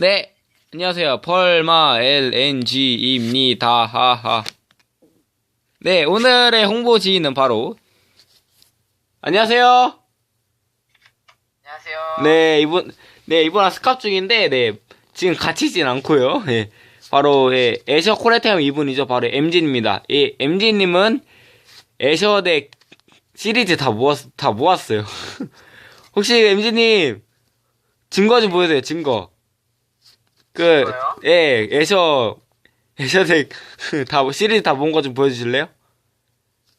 네, 안녕하세요. 펄마 LNG입니다. 하하. 네, 오늘의 홍보 지인은 바로 안녕하세요. 안녕하세요. 네, 이분 네, 이분랑 스캅 중인데 네. 지금 갇히진 않고요. 예. 바로 예, 애셔 코레템 이분이죠. 바로 MG입니다. 이 MG 님은 애셔 덱 시리즈 다 모았 다 모았어요. 혹시 MG 님 증거 좀 보여줘요. 증거. 그 증거요? 예, 애셔 애셔 덱 다 시리즈 다 모은 거좀 보여주실래요?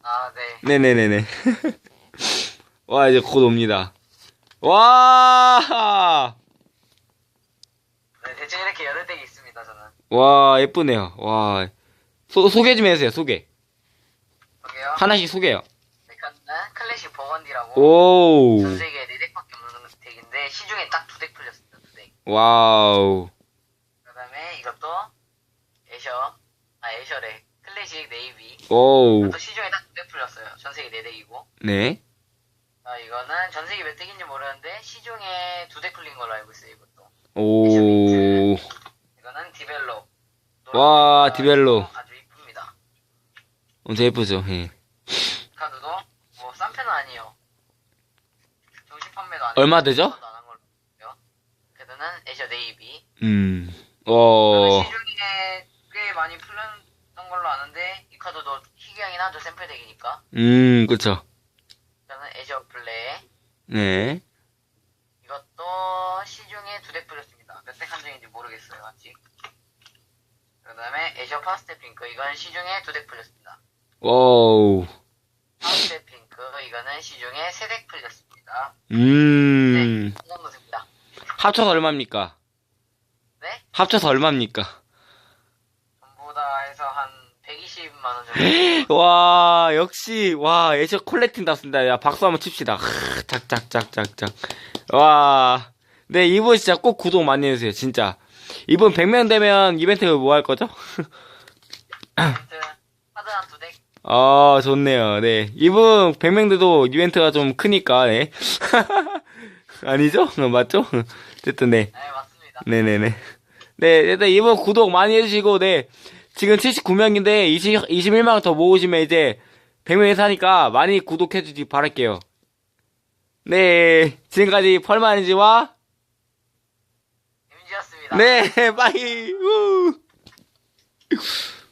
아, 네. 네네네네. 와, 이제 곧 옵니다. 와! 네, 대충 이렇게 여덟 덱이 있습니다, 저는. 와, 예쁘네요. 와. 소, 소개 좀 해주세요, 소개. 여기요. 하나씩 소개요. 네, 큰- 네, 클래식 버건디라고. 오. 전 세계에 네 덱밖에 없는 덱인데, 시중에 딱 두 덱 풀렸습니다, 두 덱. 와우. 애셔. 아, 애셔래. 클래식 네이비. 오우. 이것도 시중에 딱두덱 풀렸어요. 전 세계 네 덱이고. 네. 아, 이거는 전 세계 몇 덱인지 모르는데, 시중에 두 덱 풀린 걸로 알고 있어요, 이것도. 오. 이거는 디벨로. 와, 디벨로. 아주 이쁩니다. 엄청 예쁘죠, 예. 카드도 뭐 싼 편은 아니에요. 정식 판매도 안 얼마. 되죠? 카드는 애셔 네이비. 음. 어. 시중에 꽤 많이 풀렸던 걸로 아는데 이 카드도 희귀하긴 하죠 샘플 덱이니까. 음, 그쵸. 저는 애셔 블레. 네. 이것도 시중에 두덱 풀렸습니다. 몇 덱 한정인지 모르겠어요 아직. 그 다음에 애셔 파스텔 핑크 이건 시중에 두 덱 풀렸습니다. 와우. 파스텔 핑크 이거는 시중에 세 덱 풀렸습니다. 음. 네, 이 정도 됩니다. 합쳐서 얼마입니까? 네? 합쳐서 얼마입니까? 전부 다 해서 한 120만 원 정도. 와, 역시, 와, 애셔 콜렉팅답습니다. 야, 박수 한번 칩시다. 크, 짝짝짝짝짝. 와. 네, 이분 진짜 꼭 구독 많이 해주세요, 진짜. 이분 100명 되면 이벤트 뭐 할 거죠? 아, 좋네요. 네. 이분 100명 돼도 이벤트가 좀 크니까, 네. 아니죠? 어, 맞죠? 어쨌든, 네. 네, 맞습니다. 네네네. 네, 일단 이번 구독 많이 해주시고, 네. 지금 79명인데, 20, 21명 더 모으시면 이제, 100명이 사니까 많이 구독해주지 바랄게요. 네, 지금까지 펄마니지와, 임지였습니다. 네, 빠이, 우.